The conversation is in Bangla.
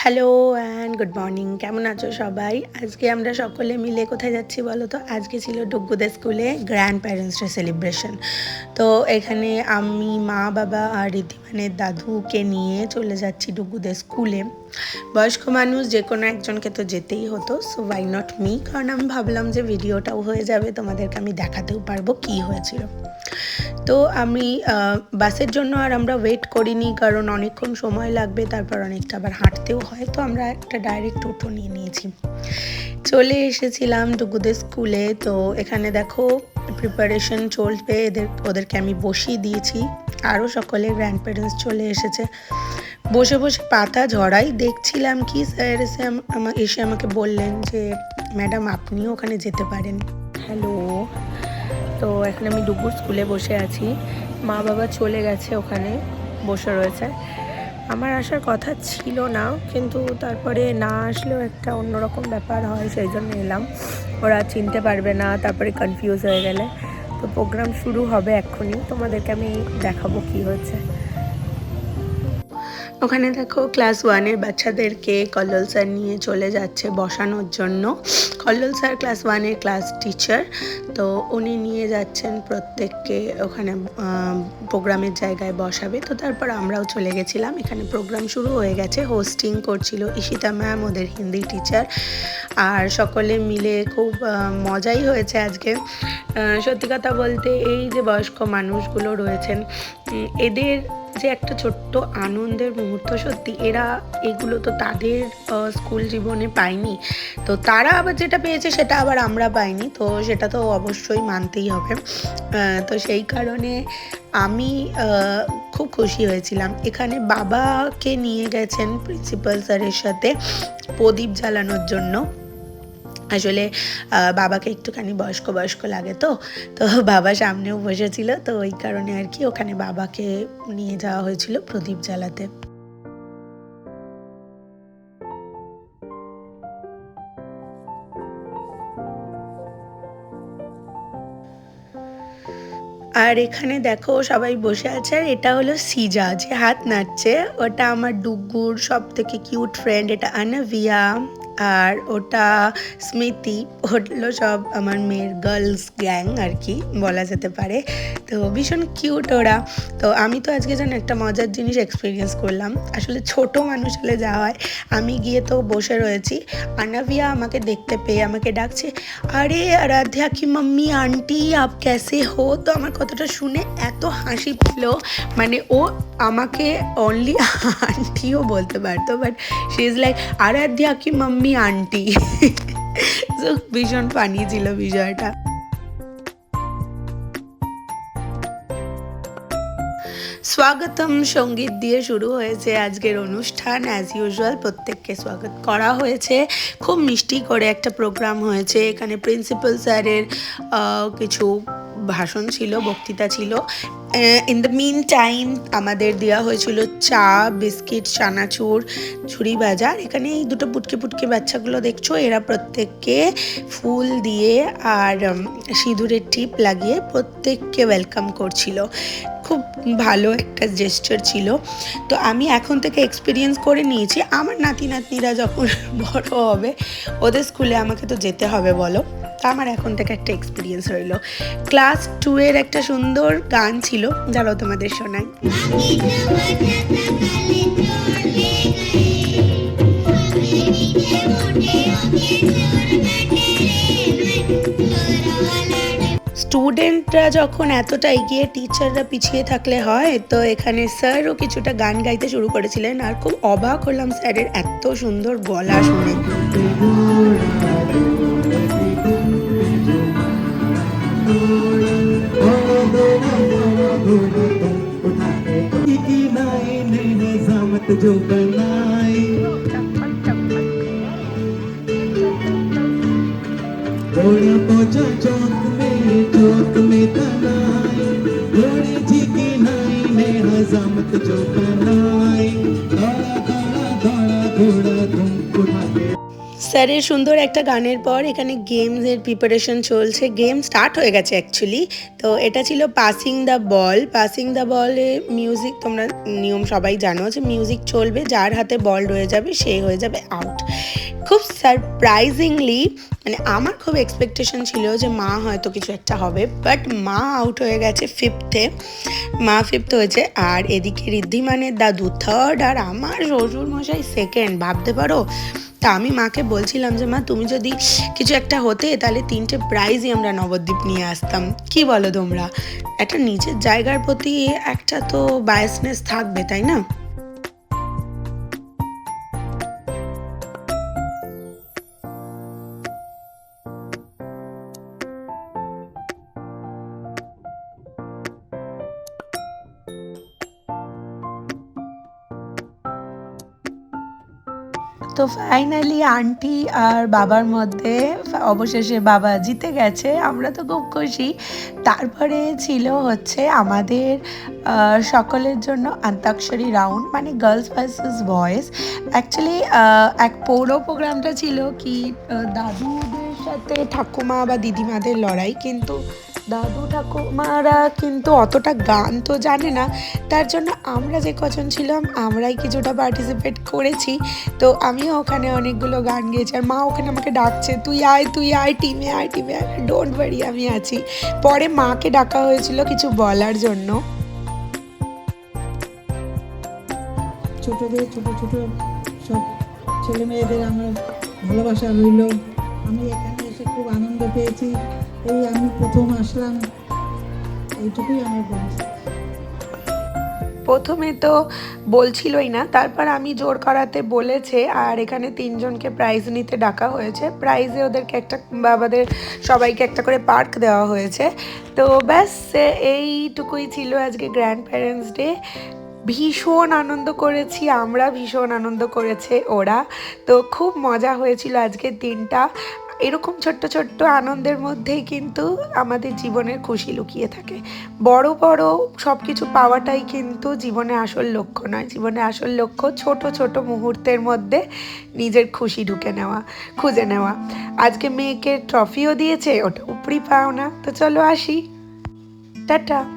Hello and good morning. কেমন আছো সবাই? আজকে আমরা সকলে মিলে কোথায় যাচ্ছি বলো তো? আজকে ছিল ডুগ্গুদের স্কুলে গ্র্যান্ড প্যারেন্টস ডে সেলিব্রেশন তো এখানে আমি, মা, বাবা আর ঋদ্ধিমানের দাদুকে নিয়ে চলে যাচ্ছি ডুগ্গুদের স্কুলে। বয়স্ক মানুষ, যে কোনো একজনকে তো যেতেই হতো সো ওয়াই নট মি কারণ আমি ভাবলাম যে ভিডিওটাও হয়ে যাবে, তোমাদেরকে আমি দেখাতেও পারব কী হয়েছিল। তো আমি বাসের জন্য আর আমরা ওয়েট করিনি কারণ অনেকক্ষণ সময় লাগবে, তারপর অনেকটা আবার হাঁটতেও হয়, তো আমরা একটা ডাইরেক্ট টোটো নিয়ে নিয়েছি। চলে এসেছিলাম ডুগুদের স্কুলে তো এখানে দেখো প্রিপারেশন চলবে, এদের, ওদেরকে আমি বসিয়ে দিয়েছি। আরও সকলে গ্র্যান্ড প্যারেন্টস চলে এসেছে। বসে বসে পাতা ঝরাই, দেখছিলাম কি স্যার এসে এসে আমাকে বললেন যে ম্যাডাম আপনিও ওখানে যেতে পারেন। হ্যালো তো এখন আমি দুপুর স্কুলে বসে আছি। মা বাবা চলে গেছে ওখানে, বসে রয়েছে। আমার আসার কথা ছিল না, কিন্তু তারপরে না আসলেও একটা অন্যরকম ব্যাপার হয়, সেই জন্য এলাম। ওরা চিনতে পারবে না, তারপরে কনফিউজ হয়ে গেলে। তো প্রোগ্রাম শুরু হবে এক্ষুনি। তোমাদেরকে আমি দেখাবো কি হচ্ছে ওখানে দেখো ক্লাস ওয়ানের বাচ্চাদেরকে কল্লোল স্যার নিয়ে চলে যাচ্ছে বসানোর জন্য। কল্লোল স্যার ক্লাস ওয়ানের ক্লাস টিচার তো উনি নিয়ে যাচ্ছেন প্রত্যেককে ওখানে প্রোগ্রামের জায়গায় বসাবে। তো তারপর আমরাও চলে গেছিলাম। এখানে প্রোগ্রাম শুরু হয়ে গেছে হোস্টিং করছিল ঈশিতা ম্যাম ওদের হিন্দি টিচার আর সকলে মিলে খুব মজাই হয়েছে আজকে। সত্যি কথা বলতে এই যে বয়স্ক মানুষগুলো রয়েছেন এদের যে একটা ছোট্ট আনন্দের মুহূর্ত সত্যি, এরা এগুলো তো তাদের স্কুল জীবনে পায়নি। তো তারা আবার যেটা পেয়েছে সেটা আবার আমরা পাইনি, তো সেটা তো অবশ্যই মানতেই হবে। তো সেই কারণে আমি খুব খুশি হয়েছিলাম। এখানে বাবাকে নিয়ে গেছেন প্রিন্সিপাল স্যারের সাথে প্রদীপ জ্বালানোর জন্য। আসলে বাবাকে একটুখানি বয়স্ক বয়স্ক লাগে তো তো বাবা সামনেও বসেছিল, তো ওই কারণে আর কি ওখানে বাবাকে নিয়ে যাওয়া হয়েছিল প্রদীপ জ্বালাতে। আর এখানে দেখো সবাই বসে আছে, আর এটা হলো সিজা, যে হাত নাড়ছে, ওটা আমার ডুগুর সব থেকে কিউট ফ্রেন্ড এটা আনাভিয়া। আর ওটা স্মৃতি হলো সব আমার মেয়ের গার্লস গ্যাং আর কি, বলা যেতে পারে। তো ভীষণ কিউট ওরা। তো আমি তো আজকে যেন একটা মজার জিনিস এক্সপিরিয়েন্স করলাম। আসলে ছোট মানুষ হলে যা হয়, আমি গিয়ে তো বসে রয়েছি। আনাভিয়া আমাকে দেখতে পেয়ে আমাকে ডাকছে, আরে আরাধ্যা কি মাম্মি আন্টি আপ ক্যাসে হো? তো আমার কথাটা শুনে এত হাসি পেল। মানে ও আমাকে অনলি আন্টিও বলতে পারতো but she is like Aradhya কি মাম্মি আন্টি। ভীষণ ফানি ছিল বিষয়টা স্বাগতম, সংগীত দিয়ে শুরু হয়েছে আজকের অনুষ্ঠান। অ্যাজ ইউজুয়াল প্রত্যেককে স্বাগত করা হয়েছে। খুব মিষ্টি করে একটা প্রোগ্রাম হয়েছে। এখানে প্রিন্সিপাল স্যারের কিছু ভাষণ ছিল, বক্তৃতা ছিল। ইন দ্য মিন টাইম আমাদের দেওয়া হয়েছিল চা, বিস্কিট, চানাচুর, ঝুড়ি বাজার। এখানে এই দুটো পুটকে পুটকে বাচ্চাগুলো দেখছ, এরা প্রত্যেককে ফুল দিয়ে আর সিঁদুরের টিপ লাগিয়ে প্রত্যেককে ওয়েলকাম করছিল। খুব ভালো একটা জেস্টার ছিল। তো আমি এখন থেকে এক্সপিরিয়েন্স করে নিয়েছি। আমার নাতি নাতনিরা যখন বড় হবে, ওদের স্কুলে আমাকে তো যেতে হবে, বলো। তা আমার এখন থেকে একটা এক্সপিরিয়েন্স হইল ক্লাস টু এর একটা সুন্দর গান ছিল যারা তোমাদের শোনাই। স্টুডেন্টরা যখন এতটা এগিয়ে টিচাররা পিছিয়ে থাকলে হয়, তো এখানে স্যারও কিছুটা গান গাইতে শুরু করেছিলেন। আর খুব অবাক হলাম স্যারের এত সুন্দর গলা শুনে। जमत जो बनाई। घोड़ा पहुँचा चौक में चौक में तनाई। घोड़े जी की नाई ने हजामत जो बनाई। স্যারের সুন্দর একটা গানের পর এখানে গেমসের প্রিপারেশন চলছে। গেম স্টার্ট হয়ে গেছে অ্যাকচুয়ালি তো এটা ছিল passing the ball passing the বলে মিউজিক তোমরা নিয়ম সবাই জানো যে মিউজিক চলবে, যার হাতে বল রয়ে যাবে, সে হয়ে যাবে আউট খুব সারপ্রাইজিংলি মানে আমার খুব এক্সপেকটেশন ছিল যে মা হয়তো কিছু একটা হবে বাট মা আউট হয়ে গেছে ফিফথে মা ফিফথ হয়েছে। আর এদিকে ঋদ্ধিমানের দাদু থার্ড আর আমার শ্বশুর মশাই সেকেন্ড ভাবতে পারো? তা আমি মাকে বলছিলাম যে, মা, তুমি যদি কিছু একটা হতে, তাহলে তিনটে প্রাইজই আমরা নবদ্বীপ নিয়ে আসতাম। কি বলো তোমরা? একটা নিজের জায়গার প্রতি একটা তো বায়াসনেস থাকবে, তাই না? তো ফাইনালি আন্টি আর বাবার মধ্যে অবশেষে বাবা জিতে গেছে, আমরা তো খুব খুশি। তারপরে ছিল হচ্ছে আমাদের সকলের জন্য অন্তাক্ষরী রাউন্ড মানে গার্লস ভার্সেস বয়েজ অ্যাকচুয়ালি এক পৌর প্রোগ্রামটা ছিল কি দাদুদের সাথে ঠাকুমা বা দিদিমাদের লড়াই, কিন্তু দাদু ঠাকুমারা কিন্তু অতটা গান তো জানে না। তার জন্য আমরা যে কজন ছিলাম, আমরাই কিছুটা পার্টিসিপেট করেছি। তো আমিও ওখানে অনেকগুলো গান গেয়েছি আর মা ওখানে আমাকে ডাকছে, তুই আয় তুই আয় টিমে আয় টিমে আয়। ডোন্ট ওয়ারি আমি আছি। পরে মাকে ডাকা হয়েছিল কিছু বলার জন্য। ছোটদের, ছোট ছোট সব ছেলে মেয়েদের আমার ভালোবাসা রইল। আমি এখানে এসে খুব আনন্দ পেয়েছি। এই আমি প্রথম আসলাম। এইটুকুই আমার বয়স প্রথমে তো বলছিলই না, তারপর আমি জোর করাতে বলেছে, আর এখানে তিনজনকে প্রাইজ নিতে ডাকা হয়েছে। প্রাইজে ওদেরকে একটা, বাবাদের সবাইকে একটা করে পার্ক দেওয়া হয়েছে। তো ব্যাস এইটুকুই ছিল আজকে গ্র্যান্ড প্যারেন্টস ডে ভীষণ আনন্দ করেছি, আমরা ভীষণ আনন্দ করেছে ওরা। তো খুব মজা হয়েছিল আজকের দিনটা। এরকম ছোট্ট ছোট্ট আনন্দের মধ্যেই কিন্তু আমাদের জীবনের খুশি লুকিয়ে থাকে। বড় বড় সব কিছু পাওয়াটাই কিন্তু জীবনে আসল লক্ষ্য নয়। জীবনে আসল লক্ষ্য ছোট ছোট মুহূর্তের মধ্যে নিজের খুশি ঢুকে নেওয়া, খুঁজে নেওয়া। আজকে মেয়েকে ট্রফিও দিয়েছে, ওটা উপরি পাও না তো চলো আসি। টাটা।